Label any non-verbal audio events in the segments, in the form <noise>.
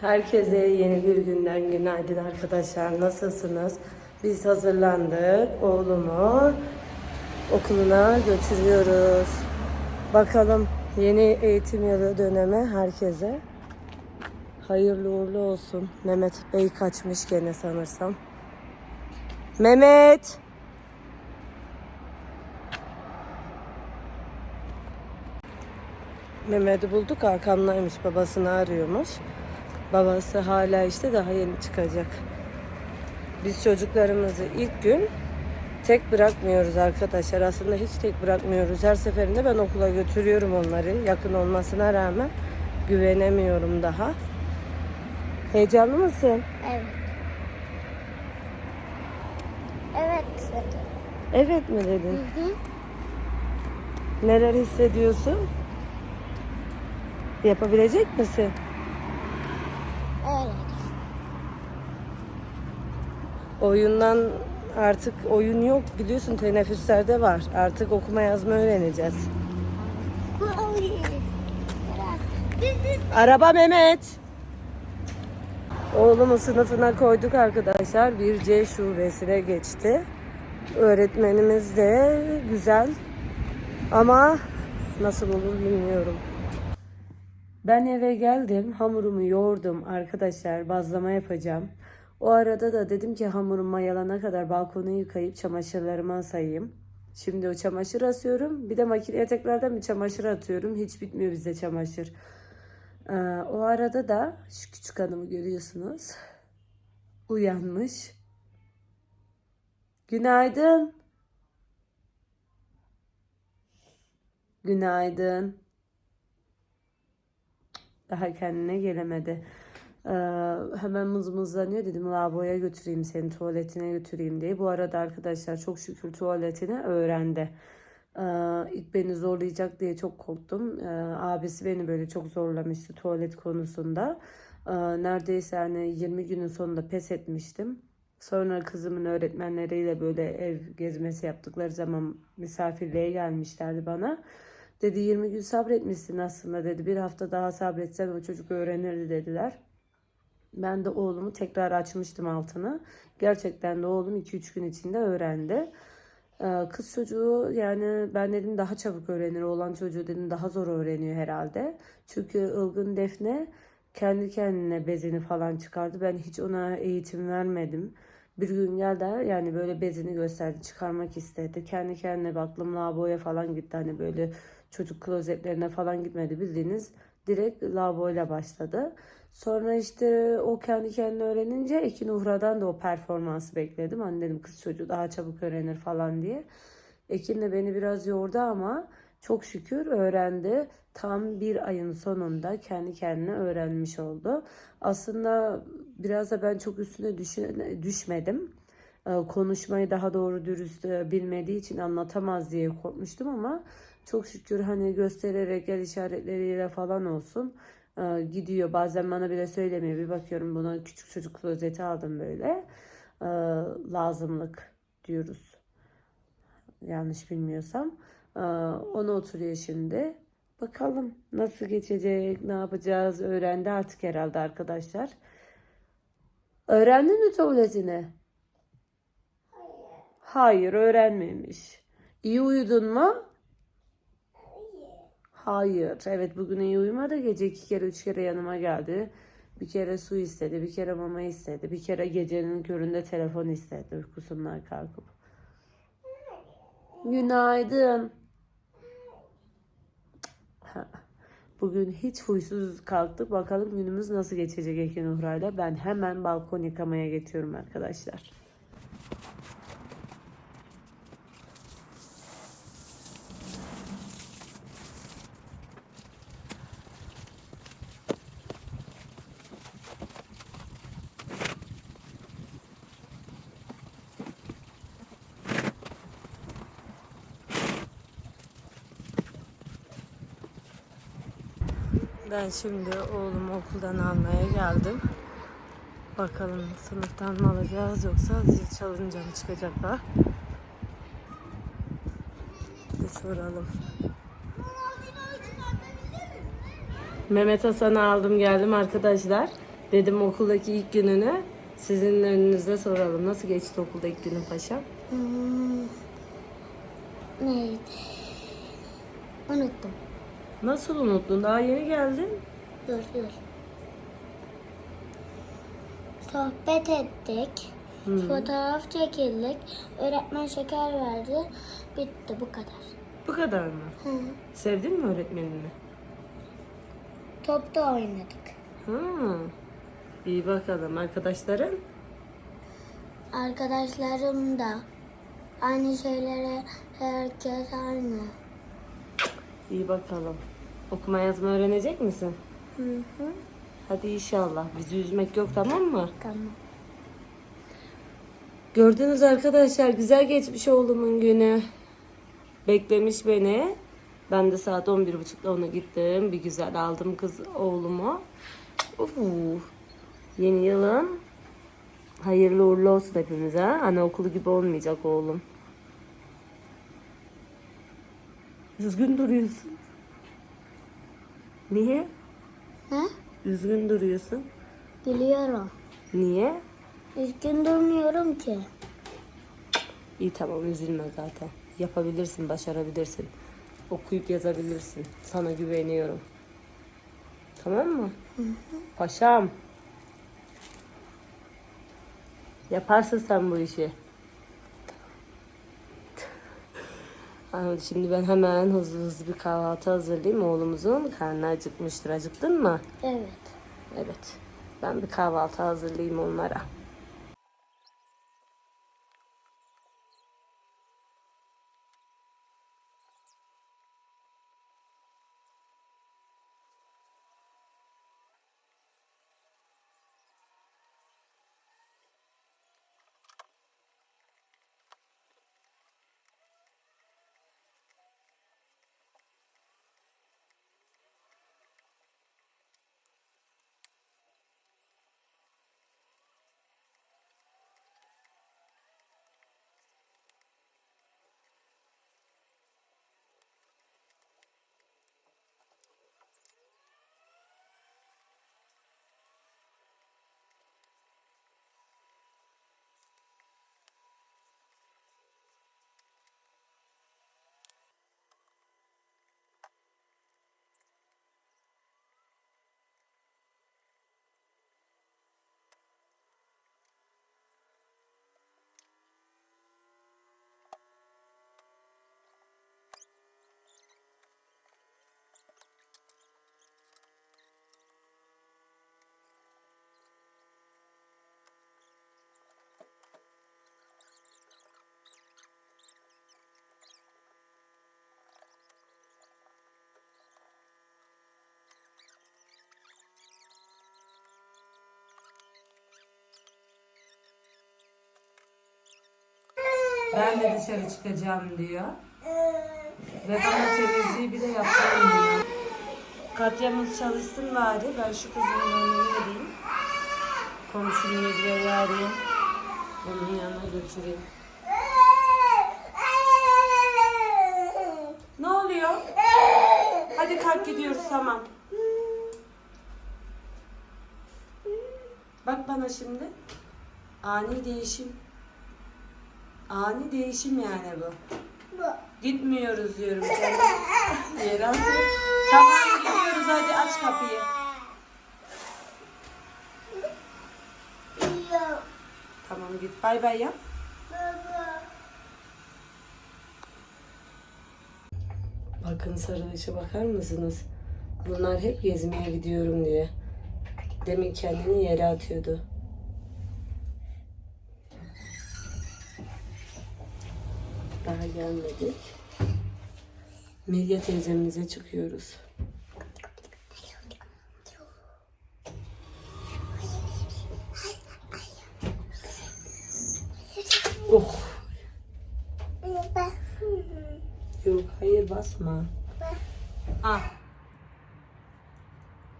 Herkese yeni bir günden günaydın arkadaşlar. Nasılsınız? Biz hazırlandık. Oğlumu okuluna götürüyoruz. Bakalım yeni eğitim yılı dönemi herkese. Hayırlı uğurlu olsun. Mehmet Bey kaçmış gene sanırsam. Mehmet! Mehmet'i bulduk Hakan'laymış babasını arıyormuş. Babası hala işte daha yeni çıkacak. Biz çocuklarımızı ilk gün tek bırakmıyoruz arkadaşlar. Aslında hiç tek bırakmıyoruz. Her seferinde ben okula götürüyorum onları. Yakın olmasına rağmen güvenemiyorum daha. Heyecanlı mısın? Evet. Evet. Evet mi dedin? Hı hı. Neler hissediyorsun? Yapabilecek misin? Evet. Oyundan artık oyun yok biliyorsun teneffüslerde var. Artık okuma yazma öğreneceğiz. Araba Mehmet. Oğlumu sınıfına koyduk arkadaşlar. Bir C şubesine geçti. Öğretmenimiz de güzel. Ama nasıl olur bilmiyorum. Ben eve geldim. Hamurumu yoğurdum arkadaşlar. Bazlama yapacağım. O arada da dedim ki hamurum mayalana kadar balkonu yıkayıp çamaşırlarımı asayım. Şimdi o çamaşır asıyorum. Bir de makineye tekrardan bir çamaşır atıyorum. Hiç bitmiyor bizde çamaşır. Ee, o arada da şu küçük hanımı görüyorsunuz. Uyanmış. Günaydın. Günaydın. Daha kendine gelemedi. Ee, hemen mızmızlanıyor dedim lavaboya götüreyim seni tuvaletine götüreyim diye. Bu arada arkadaşlar çok şükür tuvaletini öğrendi. Ee, ilk beni zorlayacak diye çok korktum. Ee, abisi beni böyle çok zorlamıştı tuvalet konusunda. Ee, neredeyse hani 20 günün sonunda pes etmiştim. Sonra kızımın öğretmenleriyle böyle ev gezmesi yaptıkları zaman misafirliğe gelmişlerdi bana. Dedi 20 gün sabretmişsin aslında dedi. Bir hafta daha sabretsen o çocuk öğrenirdi dediler. Ben de oğlumu tekrar açmıştım altını. Gerçekten de oğlum 2-3 gün içinde öğrendi. Ee, Kız çocuğu yani ben dedim daha çabuk öğrenir. Oğlan çocuğu dedim daha zor öğreniyor herhalde. Çünkü ılgın Defne kendi kendine bezini falan çıkardı. Ben hiç ona eğitim vermedim. Bir gün geldi yani böyle bezini gösterdi çıkarmak istedi. Kendi kendine baktım lavaboya falan gitti. Hani böyle çocuk klozetlerine falan gitmedi bildiğiniz direkt lavaboyla başladı. Sonra işte o kendi kendine öğrenince Ekin Uhra'dan da o performansı bekledim. Hani dedim kız çocuğu daha çabuk öğrenir falan diye. Ekin de beni biraz yordu ama çok şükür öğrendi. Tam bir ayın sonunda kendi kendine öğrenmiş oldu. Aslında biraz da ben çok üstüne düşmedim. Ee, Konuşmayı daha doğru dürüst e, bilmediği için anlatamaz diye korkmuştum ama çok şükür hani göstererek el işaretleriyle falan olsun e, gidiyor. Bazen bana bile söylemiyor. Bir bakıyorum buna küçük çocuk klozeti aldım böyle. E, lazımlık diyoruz. Yanlış bilmiyorsam. E, ona oturuyor şimdi. Bakalım nasıl geçecek, ne yapacağız öğrendi artık herhalde arkadaşlar. Öğrendin mi tuvaletini? Hayır öğrenmemiş. İyi uyudun mu? Hayır. Evet bugün iyi uyumadı. Gece iki kere üç kere yanıma geldi. Bir kere su istedi, bir kere mama istedi, bir kere gecenin köründe telefon istedi uykusundan kalkıp. Günaydın. Bugün hiç huysuz kalktık. Bakalım günümüz nasıl geçecek Ekin Uhra'yla. Ben hemen balkon yıkamaya geçiyorum arkadaşlar. Ben şimdi oğlumu okuldan almaya geldim. Bakalım sınıftan mı alacağız yoksa zil çalınca mı çıkacaklar? Bir soralım. Mehmet Hasan'ı aldım geldim arkadaşlar. Dedim okuldaki ilk gününü sizin önünüzde soralım. Nasıl geçti okulda ilk günün paşam? Hmm. Neydi? Unuttum. Nasıl unuttun? Daha yeni geldin. Dur dur. Sohbet ettik. Fotoğraf çekildik. Öğretmen şeker verdi. Bitti bu kadar. Bu kadar mı? Hı. Sevdin mi öğretmenini? Top da oynadık. Ha. İyi bakalım. Arkadaşların? Arkadaşlarım da aynı şeylere herkes aynı. İyi bakalım. Okuma yazma öğrenecek misin? Hı hı. Hadi inşallah. Bizi üzmek yok tamam mı? Tamam. Gördünüz arkadaşlar güzel geçmiş oğlumun günü. Beklemiş beni. Ben de saat 11.30'da ona gittim. Bir güzel aldım kız oğlumu. Uu. Yeni yılın hayırlı uğurlu olsun hepimize. Anaokulu gibi olmayacak oğlum. Üzgün duruyorsun. Niye? He? Üzgün duruyorsun. Biliyorum. Niye? Üzgün durmuyorum ki. İyi tamam üzülme zaten. Yapabilirsin, başarabilirsin. Okuyup yazabilirsin. Sana güveniyorum. Tamam mı? Paşam. Yaparsın sen bu işi. Şimdi ben hemen hızlı hızlı bir kahvaltı hazırlayayım. Oğlumuzun karnı acıkmıştır. Acıktın mı? Evet. Evet. Ben bir kahvaltı hazırlayayım onlara. Ben de dışarı çıkacağım diyor. Ve bana temizliği yapalım diyor. Katyamız çalışsın bari. Ben şu kızın yanına gideyim. Komşum Nebire'yi arayayım. Onun yanına götüreyim. Ne oluyor? Hadi kalk gidiyoruz tamam. Bak bana şimdi. Ani değişim. Ani değişim yani bu. Gitmiyoruz diyorum <laughs> sana. Yere atıyor. Tamam gidiyoruz hadi aç kapıyı. Tamam git bay bay yap. Bakın sarılışa bakar mısınız? Bunlar hep gezmeye gidiyorum diye. Demin kendini yere atıyordu. Daha gelmedik. Medya teyzemize çıkıyoruz. Oh. Yok hayır basma. Ah.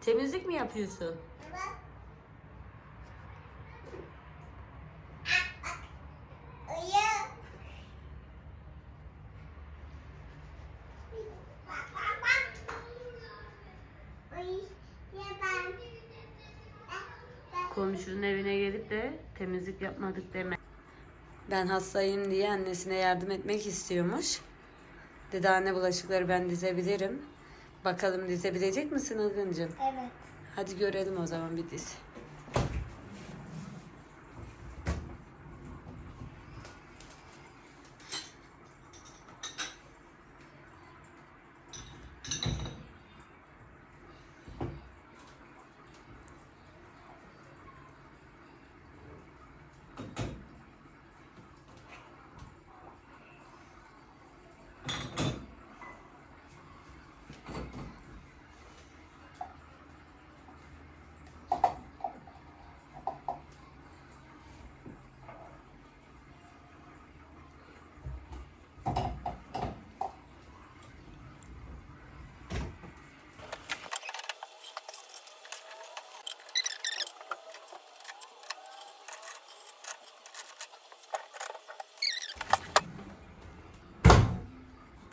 Temizlik mi yapıyorsun? Komşunun evine gelip de temizlik yapmadık deme. Ben hastayım diye annesine yardım etmek istiyormuş. Dedi anne bulaşıkları ben dizebilirim. Bakalım dizebilecek misin Ilgıncığım? Evet. Hadi görelim o zaman bir diz.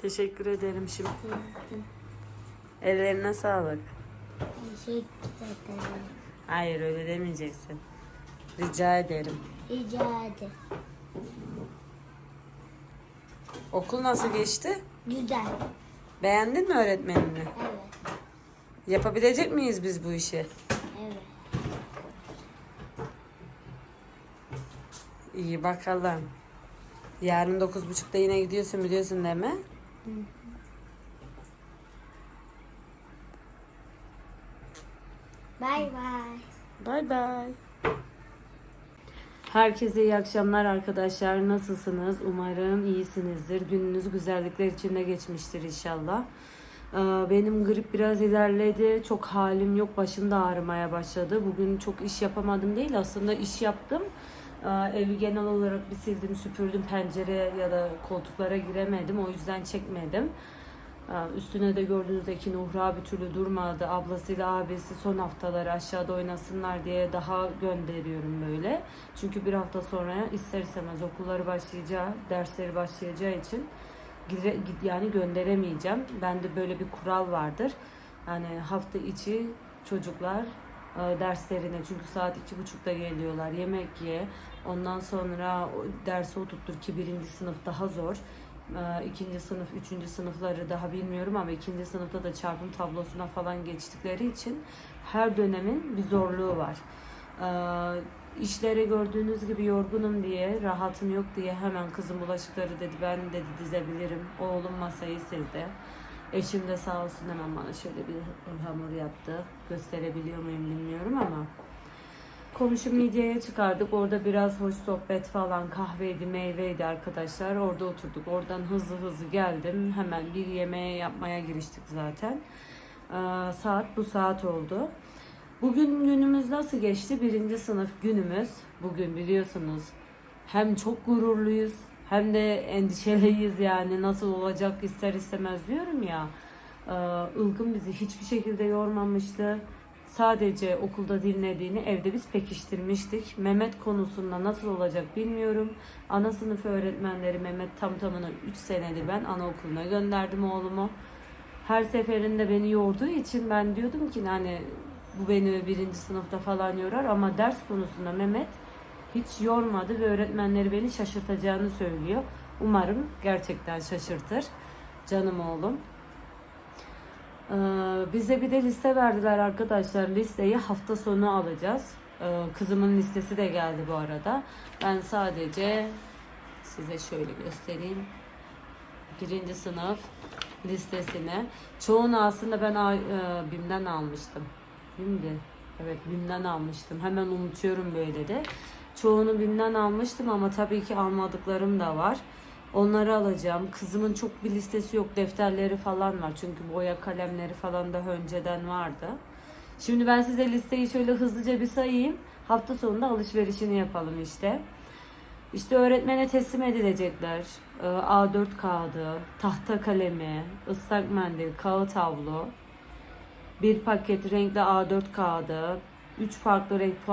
Teşekkür ederim şimdi. Ellerine sağlık. Teşekkür ederim. Hayır öyle demeyeceksin. Rica ederim. Rica ederim. Okul nasıl geçti? Güzel. Beğendin mi öğretmenini? Evet. Yapabilecek miyiz biz bu işi? Evet. İyi bakalım. Yarın 9.30'da yine gidiyorsun biliyorsun değil mi? Bay bay. Bay bay. Herkese iyi akşamlar arkadaşlar. Nasılsınız? Umarım iyisinizdir. Gününüz güzellikler içinde geçmiştir inşallah. Ee, Benim grip biraz ilerledi. Çok halim yok. Başım da ağrımaya başladı. Bugün çok iş yapamadım değil. Aslında iş yaptım. Ee, Evi genel olarak bir sildim, süpürdüm. Pencere ya da koltuklara giremedim. O yüzden çekmedim. Ee, Üstüne de gördüğünüz Ekin Uhra bir türlü durmadı. Ablasıyla abisi son haftaları aşağıda oynasınlar diye daha gönderiyorum böyle. Çünkü bir hafta sonra ister istemez okulları başlayacağı, dersleri başlayacağı için yani gönderemeyeceğim. Bende böyle bir kural vardır. Yani hafta içi çocuklar derslerine çünkü saat iki buçukta geliyorlar yemek ye ondan sonra dersi oturttur ki birinci sınıf daha zor ee, ikinci sınıf, üçüncü sınıfları daha bilmiyorum ama ikinci sınıfta da çarpım tablosuna falan geçtikleri için her dönemin bir zorluğu var. Ee, işleri gördüğünüz gibi yorgunum diye, rahatım yok diye hemen kızım bulaşıkları dedi ben dedi dizebilirim. Oğlum masayı sildi. Eşim de sağ olsun hemen bana şöyle bir hamur yaptı. Gösterebiliyor muyum bilmiyorum ama. Komşu midyeye çıkardık. Orada biraz hoş sohbet falan kahveydi, meyveydi arkadaşlar. Orada oturduk. Oradan hızlı hızlı geldim. Hemen bir yemeğe yapmaya giriştik zaten. Ee, saat bu saat oldu. Bugün günümüz nasıl geçti? Birinci sınıf günümüz. Bugün biliyorsunuz hem çok gururluyuz hem de endişeliyiz yani nasıl olacak ister istemez diyorum ya. Ee, Ilgın bizi hiçbir şekilde yormamıştı. Sadece okulda dinlediğini evde biz pekiştirmiştik. Mehmet konusunda nasıl olacak bilmiyorum. Ana sınıf öğretmenleri Mehmet tam tamına 3 senedir ben anaokuluna gönderdim oğlumu. Her seferinde beni yorduğu için ben diyordum ki hani bu beni birinci sınıfta falan yorar ama ders konusunda Mehmet hiç yormadı ve öğretmenleri beni şaşırtacağını söylüyor. Umarım gerçekten şaşırtır. Canım oğlum. Ee, bize bir de liste verdiler arkadaşlar. Listeyi hafta sonu alacağız. Ee, kızımın listesi de geldi bu arada. Ben sadece size şöyle göstereyim. Birinci sınıf listesini. Çoğunu aslında ben e, BİM'den almıştım. BİM'di. Evet BİM'den almıştım. Hemen unutuyorum böyle de. Çoğunu BİM'den almıştım ama tabii ki almadıklarım da var. Onları alacağım. Kızımın çok bir listesi yok. Defterleri falan var. Çünkü boya kalemleri falan daha önceden vardı. Şimdi ben size listeyi şöyle hızlıca bir sayayım. Hafta sonunda alışverişini yapalım işte. İşte öğretmene teslim edilecekler. Ee, A4 kağıdı, tahta kalemi, ıslak mendil, kağıt havlu, bir paket renkli A4 kağıdı, 3 farklı renk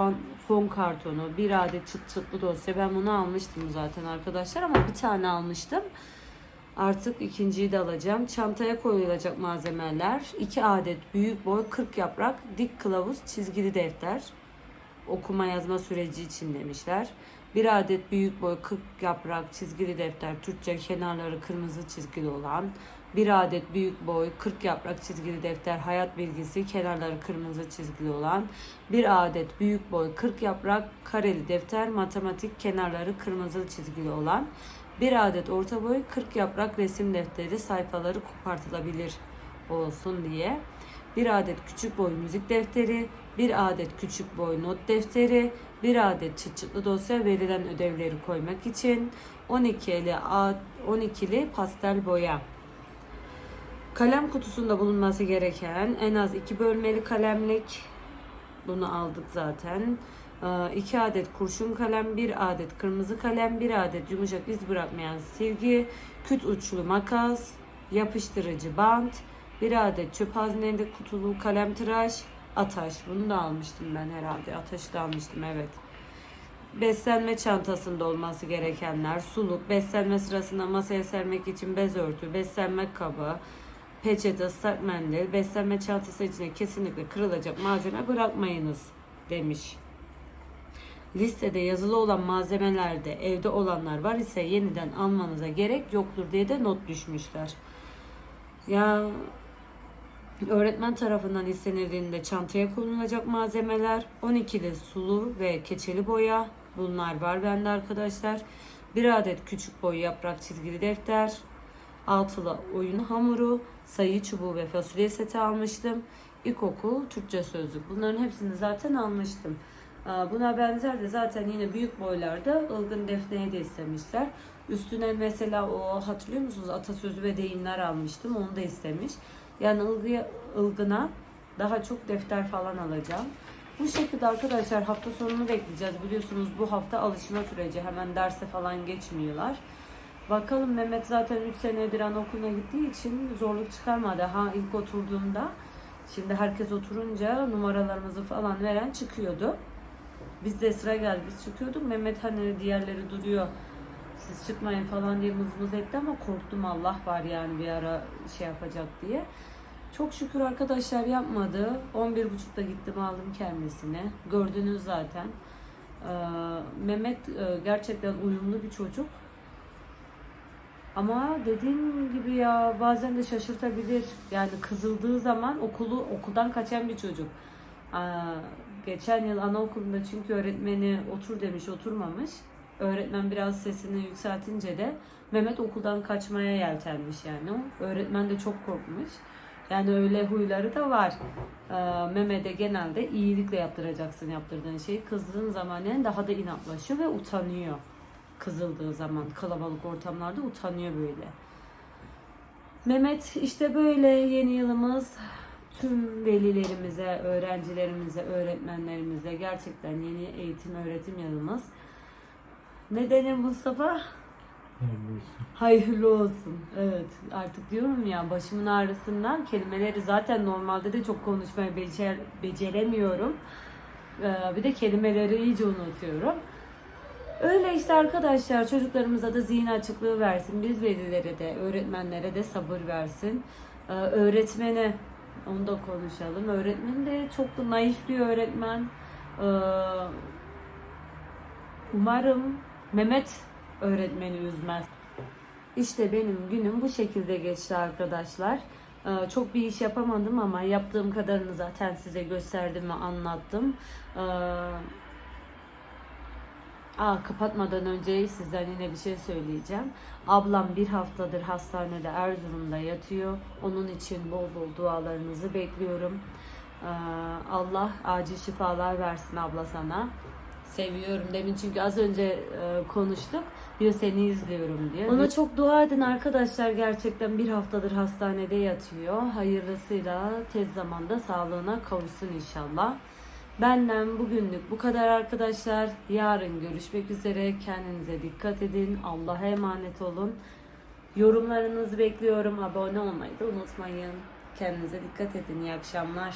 fon kartonu, bir adet çıt çıtlı dosya. Ben bunu almıştım zaten arkadaşlar ama bir tane almıştım. Artık ikinciyi de alacağım. Çantaya koyulacak malzemeler. 2 adet büyük boy 40 yaprak dik kılavuz çizgili defter. okuma yazma süreci için demişler. Bir adet büyük boy 40 yaprak çizgili defter Türkçe kenarları kırmızı çizgili olan. Bir adet büyük boy 40 yaprak çizgili defter hayat bilgisi kenarları kırmızı çizgili olan. Bir adet büyük boy 40 yaprak kareli defter matematik kenarları kırmızı çizgili olan. Bir adet orta boy 40 yaprak resim defteri sayfaları kopartılabilir olsun diye. Bir adet küçük boy müzik defteri, bir adet küçük boy not defteri, bir adet çıt çıtlı dosya verilen ödevleri koymak için 12'li A- 12'li pastel boya. Kalem kutusunda bulunması gereken en az iki bölmeli kalemlik. Bunu aldık zaten. 2 adet kurşun kalem, 1 adet kırmızı kalem, 1 adet yumuşak iz bırakmayan silgi, küt uçlu makas, yapıştırıcı bant, 1 adet çöp hazneli kutulu kalem tıraş, ataş. Bunu da almıştım ben herhalde. Ataşı da almıştım evet. Beslenme çantasında olması gerekenler suluk, beslenme sırasında masaya sermek için bez örtü, beslenme kabı, peçete, ıslak mendil, beslenme çantası içine kesinlikle kırılacak malzeme bırakmayınız demiş. Listede yazılı olan malzemelerde evde olanlar var ise yeniden almanıza gerek yoktur diye de not düşmüşler. Ya öğretmen tarafından istenildiğinde çantaya konulacak malzemeler 12'li sulu ve keçeli boya bunlar var bende arkadaşlar. Bir adet küçük boy yaprak çizgili defter, altılı oyun hamuru, sayı çubuğu ve fasulye seti almıştım. İlkokul Türkçe sözlük. Bunların hepsini zaten almıştım. Buna benzer de zaten yine büyük boylarda ılgın defneyi de istemişler. Üstüne mesela o hatırlıyor musunuz atasözü ve deyimler almıştım. Onu da istemiş. Yani ılgıya, ılgına daha çok defter falan alacağım. Bu şekilde arkadaşlar hafta sonunu bekleyeceğiz. Biliyorsunuz bu hafta alışma süreci. Hemen derse falan geçmiyorlar. Bakalım Mehmet zaten 3 senedir anaokuluna gittiği için zorluk çıkarmadı. Ha ilk oturduğunda şimdi herkes oturunca numaralarımızı falan veren çıkıyordu. Biz de sıra geldi biz çıkıyorduk. Mehmet hani diğerleri duruyor. Siz çıkmayın falan diye mız mız etti ama korktum Allah var yani bir ara şey yapacak diye. Çok şükür arkadaşlar yapmadı. 11.30'da gittim aldım kendisini. Gördünüz zaten. Ee, Mehmet e, gerçekten uyumlu bir çocuk. Ama dediğim gibi ya bazen de şaşırtabilir. Yani kızıldığı zaman okulu okuldan kaçan bir çocuk. Aa, geçen yıl anaokulunda çünkü öğretmeni otur demiş oturmamış. Öğretmen biraz sesini yükseltince de Mehmet okuldan kaçmaya yeltenmiş yani. Öğretmen de çok korkmuş. Yani öyle huyları da var. Ee, Mehmet'e genelde iyilikle yaptıracaksın yaptırdığın şeyi. Kızdığın zaman yani daha da inatlaşıyor ve utanıyor. Kızıldığı zaman kalabalık ortamlarda utanıyor böyle. Mehmet işte böyle yeni yılımız tüm velilerimize, öğrencilerimize, öğretmenlerimize gerçekten yeni eğitim öğretim yılımız. Ne denir Mustafa? Hayırlı olsun. Evet artık diyorum ya başımın ağrısından kelimeleri zaten normalde de çok konuşmayı becer, beceremiyorum. Ee, bir de kelimeleri iyice unutuyorum. Öyle işte arkadaşlar çocuklarımıza da zihin açıklığı versin. Biz velilere de öğretmenlere de sabır versin. Ee, öğretmene onu da konuşalım. Öğretmen de çok naif bir öğretmen. Ee, umarım Mehmet öğretmeni üzmez. İşte benim günüm bu şekilde geçti arkadaşlar. Ee, çok bir iş yapamadım ama yaptığım kadarını zaten size gösterdim ve anlattım. Ee, Aa, kapatmadan önce sizden yine bir şey söyleyeceğim. Ablam bir haftadır hastanede Erzurum'da yatıyor. Onun için bol bol dualarınızı bekliyorum. Ee, Allah acil şifalar versin abla sana. Seviyorum demin çünkü az önce e, konuştuk. Diyor seni izliyorum diyor. Ona çok dua edin arkadaşlar. Gerçekten bir haftadır hastanede yatıyor. Hayırlısıyla tez zamanda sağlığına kavuşsun inşallah. Benden bugünlük bu kadar arkadaşlar. Yarın görüşmek üzere. Kendinize dikkat edin. Allah'a emanet olun. Yorumlarınızı bekliyorum. Abone olmayı da unutmayın. Kendinize dikkat edin. İyi akşamlar.